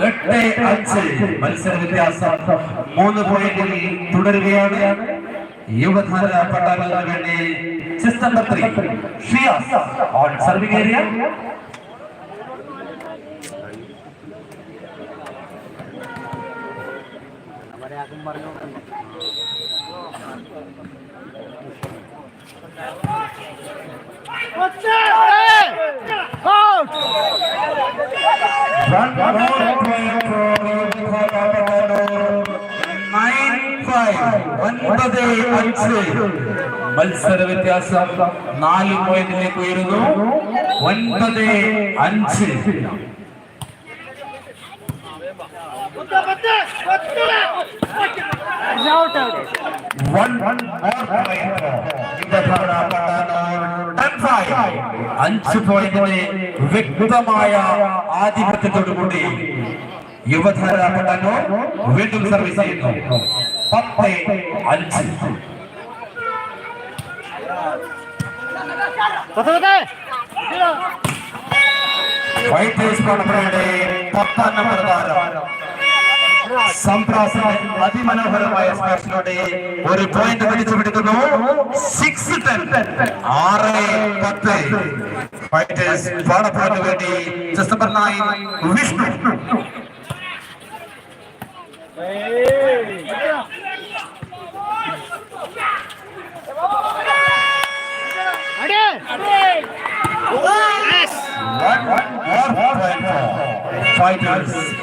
എട്ട് അഞ്ച് മത്സര വ്യത്യാസം മൂന്ന് പോയിന്റിൽ തുടരുകയാണ് യുവധാര പട്ടാളത്തിന് വേണ്ടി system number three Shiyas on serving area One more ഒൻപത് അഞ്ച് മത്സര വ്യത്യാസം നാല് പോയിന്റിലേക്ക് ഉയരുന്നു ഒൻപത് അഞ്ച് One അഞ്ച് പോയിന്റിന് വ്യക്തമായ ആധിപത്യത്തോടുകൂടി യുവധാര പട്ടാനോ വീണ്ടും സർവീസ് ചെയ്യുന്നു പത്ത് അഞ്ച് ഫൈറ്റേഴ്സ് പടപ്പടയുടെ പത്താം നമ്പർ താരം സംപ്രാസനം അതിമനോഹരമായ സ്മാഷിലൂടെ ഒരു പോയിന്റ് പിടിച്ചു പിടിക്കുന്നു സിക്സ് ടെൻ ആറ് പത്ത് ഫൈറ്റേഴ്സ് പാടപ്പാടിന് വേണ്ടി chest number nine Vishnu fighters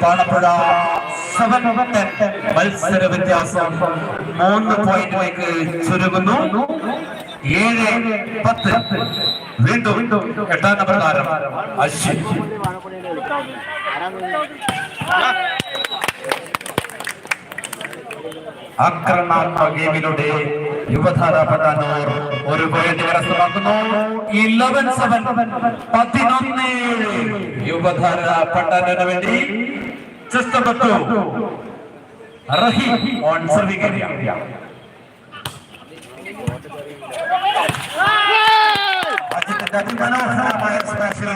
Panapuzha seven മത്സര വ്യത്യാസം. മൂന്ന് പോയിന്റിലേക്ക് ചുരുങ്ങുന്നു. ഏഴ് പത്ത്. വീണ്ടും എട്ടാം നമ്പർ താരം അശ്വിൻ. ആക്രമണാത്മക ഗെയിമിലൂടെ യുവധാര പട്ടാനൂർ ഒരു പോയിന്റ് കരസ്ഥമാക്കുന്നു ഇലവൻ സെവൻ പതിനൊന്ന് യുവധാര പട്ടാനൂരിന് വേണ്ടി ചെസ്റ്റപ്പെട്ടു റഹി ഓൺ സർവിംഗ് ഏരിയ അതിമനോഹരമായ സ്മാഷിൽ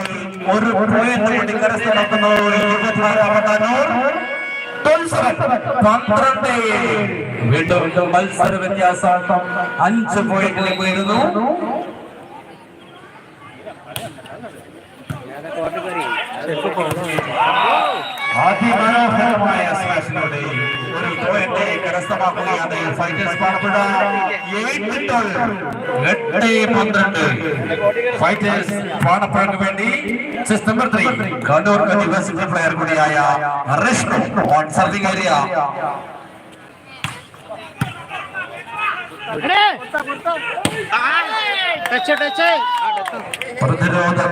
ഒരു പോയിന്റ് കരസ്ഥമാക്കുന്നു യുവധാര പട്ടാനൂർ പന്ത്രണ്ട് വീണ്ടും മത്സര വ്യത്യാസം അഞ്ച് പോയിന്റിലേക്ക് ഉയരുന്നു. അതിമനോഹരമായ സ്മാഷിലൂടെ ഒരു പോയിന്റ് കരസ്ഥമാക്കുകയാണ് ഫൈറ്റേഴ്സ് പാണപ്പുഴ എട്ട് പന്ത്രണ്ട് ഫൈറ്റേഴ്സ് പാണപ്പുഴക്ക് വേണ്ടി chest number three Kannur university player കൂടിയായ Rashnu on serving area touch touch പ്രതിരോധം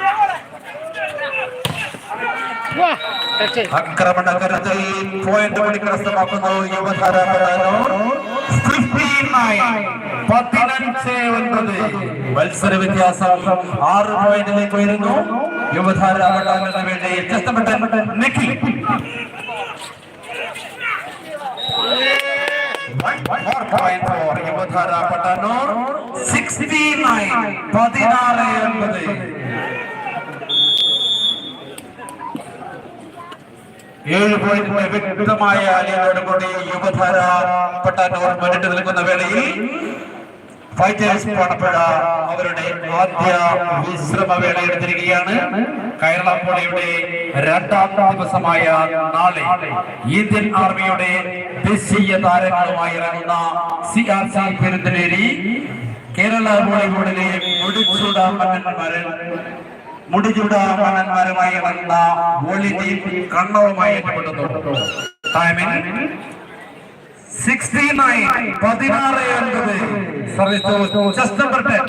ആക്രമണ കരുതൽ പോയിന്റ് കൂടി കരസ്ഥമാക്കുന്നു യുവധാര പതിനഞ്ച് ഒൻപത് മത്സര വ്യത്യാസം ആറ് പോയിന്റിലേക്ക് ഉയരുന്നു യുവധാര പട്ടാളത്തിന് വേണ്ടി വ്യത്യസ്തപ്പെട്ട Nikhil One more point for Yuvadhara Pattanur sixty nine പതിനാറ് ഒൻപത് ഏഴ് പോയിന്റിന്റെ വ്യക്തമായ അലിയോടുകൂടി യുവധാര പട്ടാറ്റോർ മുന്നിട്ട് നിൽക്കുന്ന വേളയിൽ അവരുടെ ആദ്യ വിശ്രമവേള എടുത്തിരിക്കുകയാണ്. കേരള പോളിയുടെ രണ്ടാം ദിവസമായ നാളെ ഇന്ത്യൻ ആർമിയുടെ ദേശീയ താരങ്ങളുമായി ഇറങ്ങുന്ന C R C Perunthaleri Kerala ബോളിവുഡിലെ മുടിച്ചൂട മന്നന്മാരൻ മുടിചൂട മന്നന്മാരുമായി ഇറങ്ങുന്ന volley team കണ്ണവുമായി ഏറ്റുമുട്ടുന്നു timing sixty nine പതിനാറ് ഒൻപത് service just number ten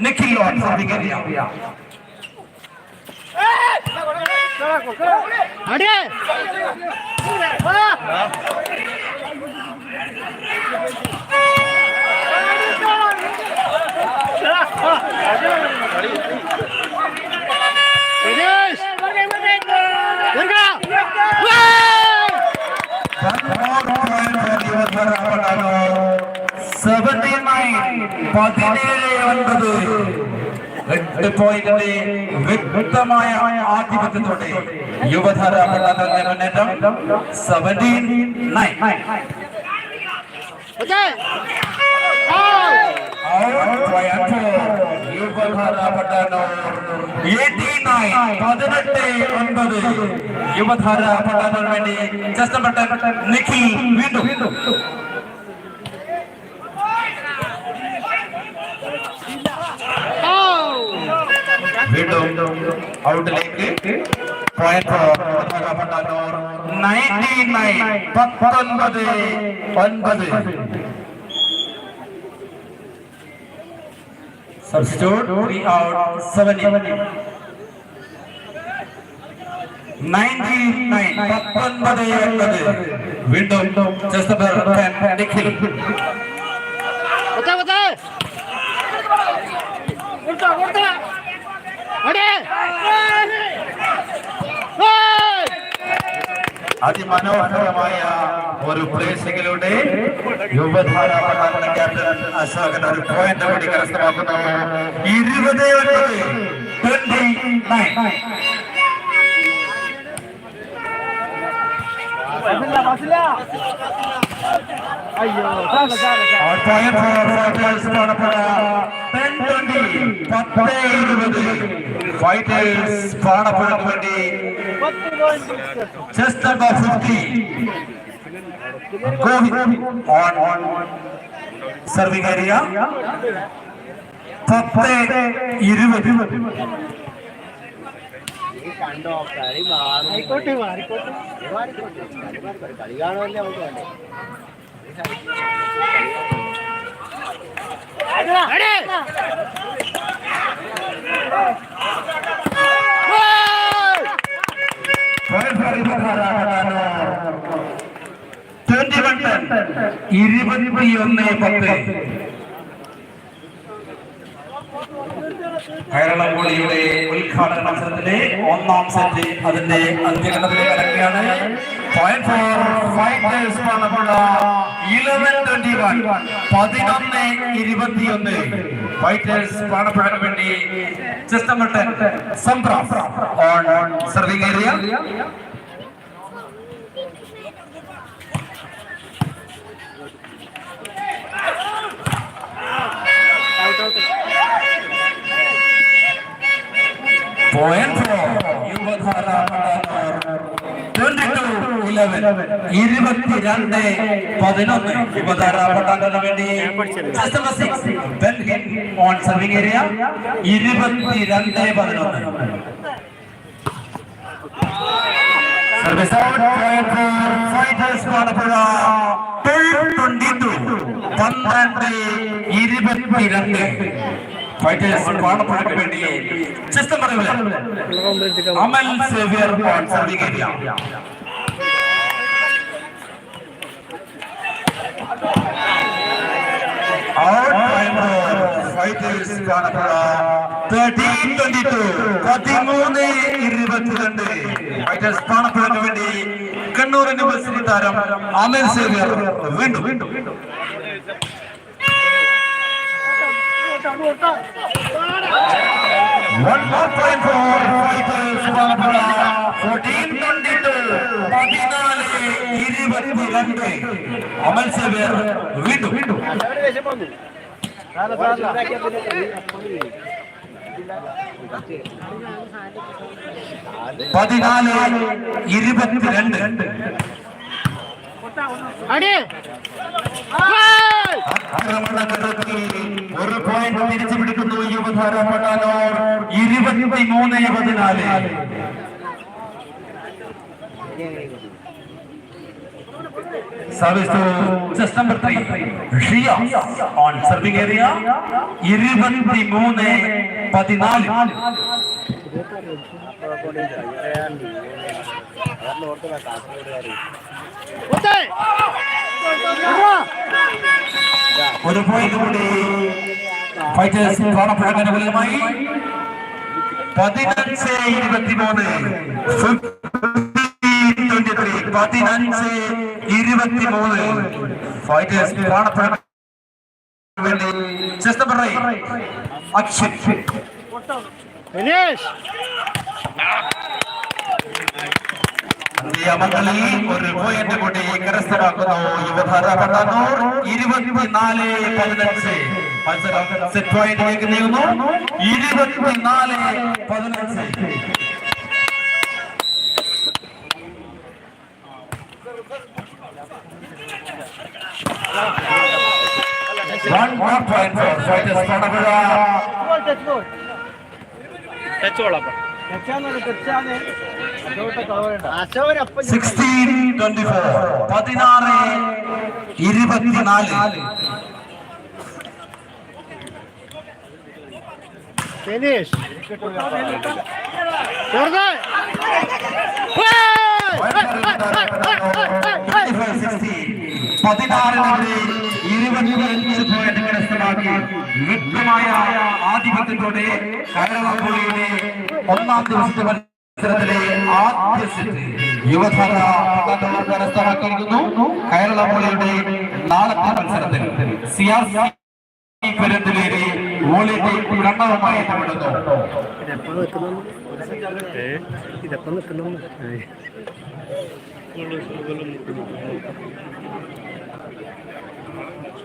Nikhil on serving area അടിയേ Rajesh Durga seventy nine പതിനേഴ് ഒൻപത് എട്ട് പോയിന്റിന്റെ വ്യക്തമായ ആധിപത്യത്തോടെ യുവധാര പട്ടാളത്തിന്റെ മുന്നേറ്റം സെവന്റീൻ നയൻ ഓക്കേ പതിനെട്ട് ഒൻപത് യുവധാര പട്ടാളത്തിന് വേണ്ടി ജസ്റ്റ് ബട്ടൺ നിഖിൽ വീണ്ടും വീണ്ടും വീണ്ടും ഔട്ടിലേക്ക് Substitute 3 out 7 in. 99 window just about 10 Nikhil What's up, what's up? What's up, what's up? What's up? അതിമനോഹരമായ ഒരു പ്രേക്ഷകരുടെ ക്യാപ്റ്റൻ അശോകൻ ഒരു പോയിന്റ് കൂടി കരസ്ഥമാക്കുന്നു. ഇരുപത് ഒൻപത് twenty nine Our point for fighters Panappuzha 10-20, പത്ത് ഇരുപത്. വേണ്ടി just above 50. Go on serving area. പത്ത് ഇരുപത് ആയിക്കോട്ടെ മാറിക്കോട്ടെ കളി കാണുമല്ലേ നമുക്ക് വേണ്ടേ അടിയേ ട്വന്റി ഇരുപത്തിയൊന്ന് പത്ത്. കേരളം കോളിയുടെ ഉദ്ഘാടന മത്സരത്തിലെ ഒന്നാം സെറ്റ് അതിന്റെ അന്ത്യഘട്ടത്തിലേക്ക് പോയിന്റ് ഫോർ ഫൈറ്റേഴ്സ് ഇരുപത്തിയൊന്ന്. ഫൈറ്റേഴ്സ് പാണപ്പുഴന് വേണ്ടി സംപ്ര on serving area point Yuvadhara twenty two eleven ഇരുപത്തിരണ്ട് പതിനൊന്ന് യുവധാര പട്ടാളത്തിന് വേണ്ടി ഓൺ സർവിംഗ് ഏരിയ ഇരുപത്തിരണ്ട് പതിനൊന്ന് service fighters Alappuzha twenty two പന്ത്രണ്ട് ഇരുപത്തിരണ്ട്. ഫൈറ്റേഴ്സ് വേണ്ടി സിസ്റ്റം അമൽ സേവിയർ പതിമൂന്ന് ഇരുപത്തിരണ്ട്. ഫൈറ്റേഴ്സ് കാണപ്പുഴയ്ക്ക് വേണ്ടി കണ്ണൂർ യൂണിവേഴ്സിറ്റി താരം അമൽ സേവിയർ വീണ്ടും വീണ്ടും വീണ്ടും. One more point for fighters Palappuzha. 14-22. പതിനാല് ഇരുപത്തിരണ്ട്. അമൽ സേവ്യർ വീണ്ടും വീണ്ടും പതിനാല് ഇരുപത്തിരണ്ട് അടി ഒരു പോയിന്റ് തിരിച്ചു പിടിക്കുന്നു Yuvadhara പട്ടാനോർ Service to just number three, Shia on serving area, ഇരുപത്തിമൂന്ന് പതിനാല് ഒരു പോയിന്റ് കൂടി ഫൈറ്റേഴ്സ് കാണപ്പെടുന്നതിന് ഫലമായി പതിനഞ്ച് ഇരുപത്തിമൂന്ന്. പതിനഞ്ച് ഇരുപത്തിമൂന്ന്. Fighters number അക്ഷൻ. ഫിനിഷ് നിയമങ്ങളിൽ ഒരു പോയിന്റ് കൂടി കരസ്ഥമാക്കുന്നു. യുവധാര പട്ടാനൂർ ഇരുപത്തിനാല് പതിനഞ്ച്. മത്സരം സെറ്റ് പോയിന്റിലേക്ക് നീങ്ങുന്നു. ഇരുപത്തിനാല് പതിനഞ്ച്. One more point for fighters Panapura. അശോകനപ്പം 16 24 പതിനാറ് ഇരുപത്തിനാല്. ഫിനിഷ്. പതിനാറിനെതിരെ ഇരുപത്തിയഞ്ച് പോയിന്റ് കരസ്ഥമാക്കി. വ്യക്തമായ ആധിപത്യത്തോടെ കയറളപ്പുള്ളിയുടെ ഒന്നാം ദിവസത്തെ മത്സരത്തിലെ ആദ്യ സെറ്റ് പട്ടാളത്തോട് കരസ്ഥമാക്കിയിരിക്കുന്നു. കയറളപ്പുള്ളിയുടെ നാളത്തെ മത്സരത്തിൽ സി ആർ സി പെരുന്തലേരി വോളിയുടെ രണ്ടാമമായി എത്തപ്പെടുന്നു ഇതെപ്പം നിൽക്കുന്നു? ലൈവിന്റെ ലൈവിലേക്ക്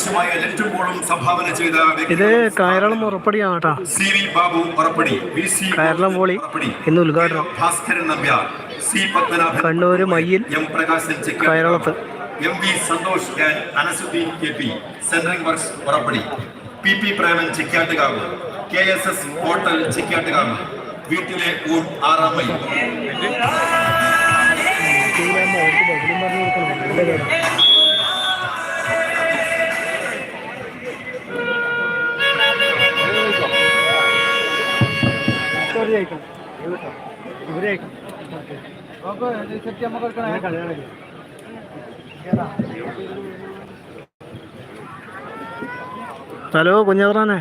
ആവശ്യമായ ബോളും സംഭാവന ചെയ്ത ഇത് കയറളം ഉറപ്പടിയാണ് കേട്ടോ C V Babu Urappadi V C Kayaralam poly ഇന്ന് ഉദ്ഘാടനം ഭാസ്കരൻ നമ്പ്യാർ സി പത്മനാഭൻ കണ്ണൂർ മയ്യിൽ എം പ്രകാശൻ കയറളത്ത് കായറളത്ത് M V Santhosh and Anasuddin K P centring works Urappadi P P Preman Chikkattukavu K S S hotel Chikkattukavu വീട്ടിലെ ഊർ ആറാം മൈൽ ഹലോ കുഞ്ഞവറാനെ.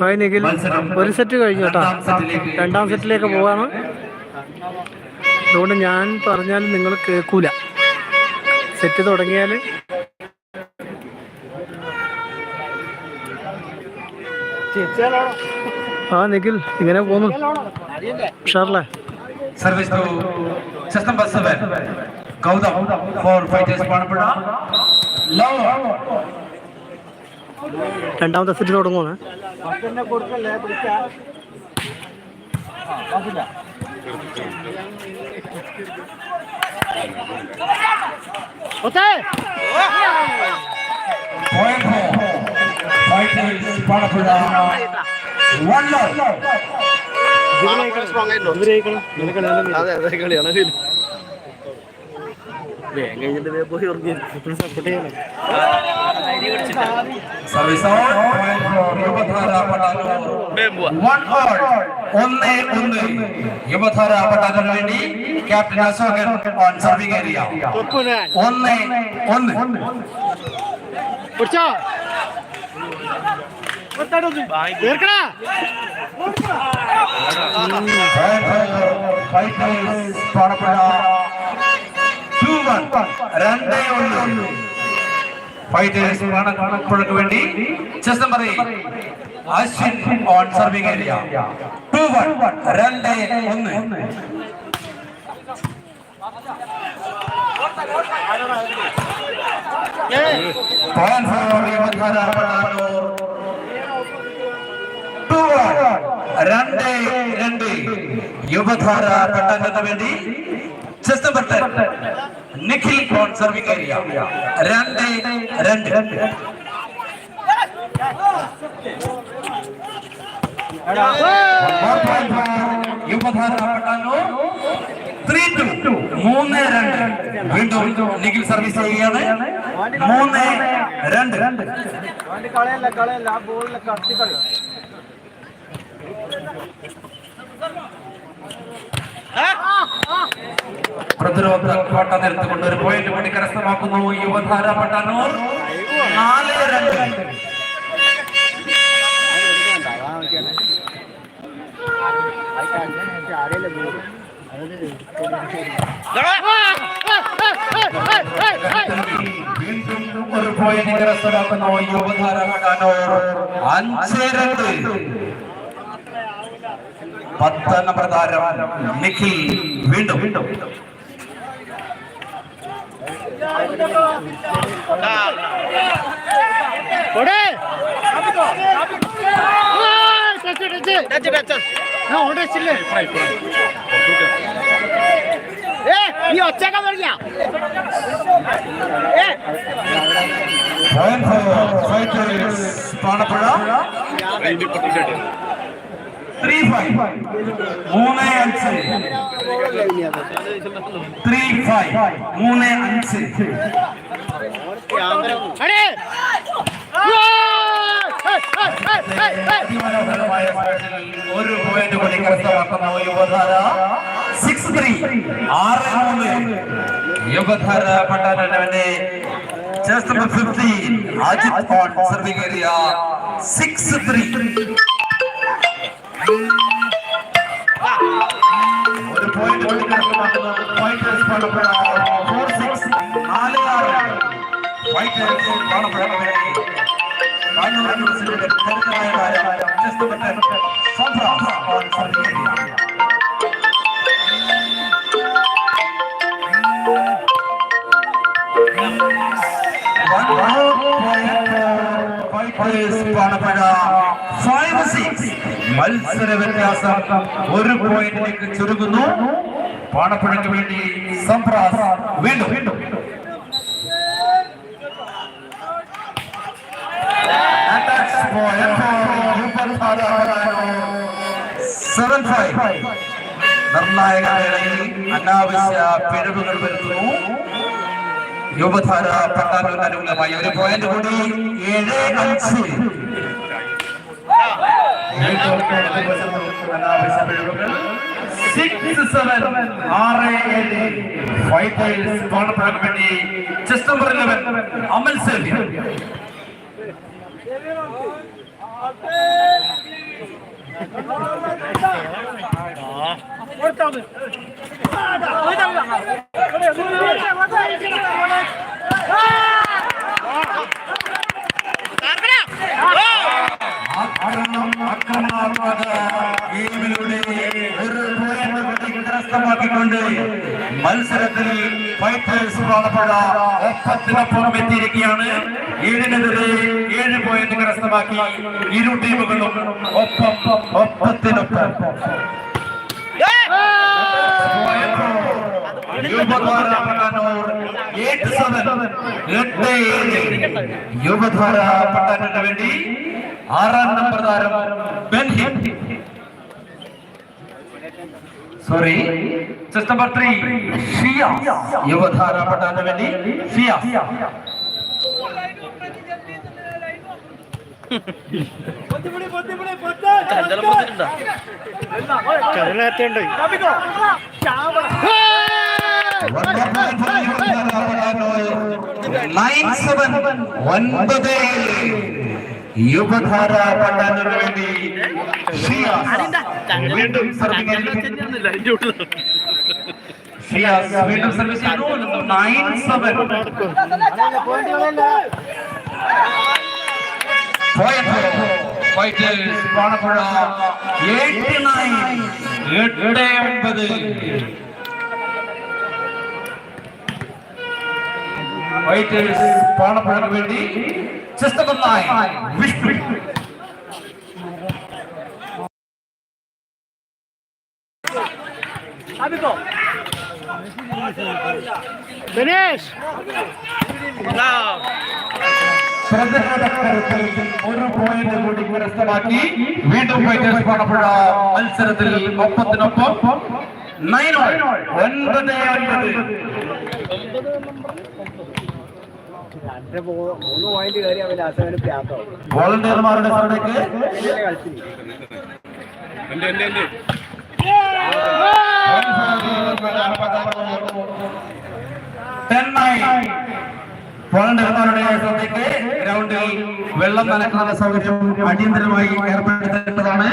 Hi Nikhil ഒരു set കഴിഞ്ഞു കേട്ടോ. രണ്ടാം സെറ്റിലേക്ക് പോവാണ്. അതുകൊണ്ട് ഞാൻ പറഞ്ഞാലും നിങ്ങൾ കേൾക്കൂല. സെറ്റ് തുടങ്ങിയാൽ ആ നിഖിൽ ഇങ്ങനെ പോന്നു ഉഷാറല്ലേ Service to just number seven, Gautam for fighters Panapura. Low. രണ്ടാമത്തെ സെറ്റ് തുടങ്ങുവാണ് കൊടുക്കല്ലേ പിടിച്ച Point കളിയാണ് വേഗം കഴിഞ്ഞിട്ട് പോയി. ഒന്ന് ഒന്ന് യുവധാര പട്ടാനു വേണ്ടി captain Ashokan on serving area ഒന്ന് ഒന്ന് പിടിച്ചോ ఎక్కడా ఫైట్ కొడకు వెళ్ళి చేస్తాం మరి Ashwin on serving area two one run డే ఉంది పాయింట్ ఫోర్ രണ്ട് രണ്ട് യുവധാര പട്ടാനത്തിന് വേണ്ടി chest number ten Nikhil on serving area രണ്ട് രണ്ട് One point for Yuvadhara Pattanur three two മൂന്ന് രണ്ട് വീണ്ടും നിഖിൽ സർവീസ് ചെയ്യുകയാണ് മൂന്ന് രണ്ട് വണ്ടി കളയല്ല കളയല്ല ആ ബോളിലെ കത്തി കളി പ്രതിരോധ കോട്ട നിർത്തിക്കൊണ്ട് ഒരു പോയിന്റ് കൂടി കരസ്ഥമാക്കുന്നു യുവധാര പട്ടാനൂർ. നാല് രണ്ട് വീണ്ടും ഒരു പോയിന്റ് കരസ്ഥമാക്കുന്നു യുവധാര പട്ടാനൂർ. അഞ്ച് രണ്ട്. പത്ത് പ്രകാരം നിഖിൽ വീണ്ടും. വീണ്ടും ഒച്ചക്കാൻ തുടങ്ങിയ പാണപ്പുഴ ത്രീ ഫൈവ് മൂന്ന് അഞ്ച്. ത്രീ ഫൈവ് മൂന്ന് അഞ്ച്. ഒരു പോയിന്റ് കൂടി കരസ്ഥമാക്കുന്ന യുവധാര സിക്സ് ത്രീ ആറ് മൂന്ന്. Yuvadhara പട്ടാനവന്റെ chest number fifteen Ajith on serving area six three ഒരു പോയിന്റ് കരസ്ഥമാക്കുന്ന ഫൈറ്റേഴ്സ് പാണപ്പുഴ ഫോർ സിക്സ് ആറ്. ഫൈറ്റേഴ്സ് പാണപ്പുഴ കണ്ണൂർ സിറ്റിയുടെ കരുത്തരായ താരം ചെസ് മത്സര വ്യത്യാസം ഒരു പോയിന്റിലേക്ക് ചുരുങ്ങുന്നു. പാണപ്പുഴയ്ക്ക് വേണ്ടി സംപ്രാസ് വീണ്ടും. വീണ്ടും സെവൻ ഫൈവ് നിർണായക വേളയിൽ അനാവശ്യ പിഴവുകൾ വരുത്തുന്നു. യുവധാര പട്ടാനൂരിന് അനുകൂലമായി ഒരു പോയിന്റ് കൂടി. ഏഴ് അഞ്ച്. സിക്സ് സെവൻ ആറ് ഏഴ് ഫൈറ്റേഴ്സ് കോണപ്പുഴക്ക് വേണ്ടി chest number eleven Amal Selvi ആക്രമണം ആക്രമണാത്മക ഗെയിമിലൂടെ ഒരു കൂടി കരസ്ഥമാക്കിക്കൊണ്ട് മത്സരത്തിൽ ഫൈറ്റേഴ്സ് പാലപ്പുഴ ഒപ്പത്തിനൊപ്പം എത്തിയിരിക്കുകയാണ്. ഏഴിനെതിരെ ഏഴ് പോയിന്റ് കരസ്ഥമാക്കി ഇരു ടീമുകളും ഒപ്പം ഒപ്പത്തിനൊപ്പം. യുവധാര പട്ടാനൂർ വേണ്ടി ആറാം നമ്പർ താരം ബെൻഹിം sorry chest number three Shiya Yuvadhara പട്ടാനൂരിന് വേണ്ടി ഷിയ കടലേറ്റുണ്ട് നയൻ സെവൻ ഒൻപത് ഏഴ് യുവധാര പട്ടാനു വേണ്ടി വീണ്ടും ഷിയാസ് വീണ്ടും service nine seven Panappuzha. Eight nine എട്ട് ഒമ്പത്. ഫൈറ്റേഴ്സ് പാണപ്പുഴയ്ക്ക് വേണ്ടി chest number nine Vishnu Dinesh പ്രതിരോധത്തിൽ ഒരു പോയിന്റ് കൂടി കരസ്ഥമാക്കി വീണ്ടും ഫൈറ്റേഴ്സ് പാണപ്പുഴ മത്സരത്തിൽ ഒപ്പത്തിനൊപ്പം നയൻ ഒൻപത് ഒൻപത് വോളണ്ടിയർമാരുടെ ശ്രദ്ധയ്ക്ക് ഗ്രൗണ്ടിൽ വെള്ളം നനക്കുന്ന സൗകര്യം അടിയന്തരമായി ഏർപ്പെടുത്തേണ്ടതാണ്.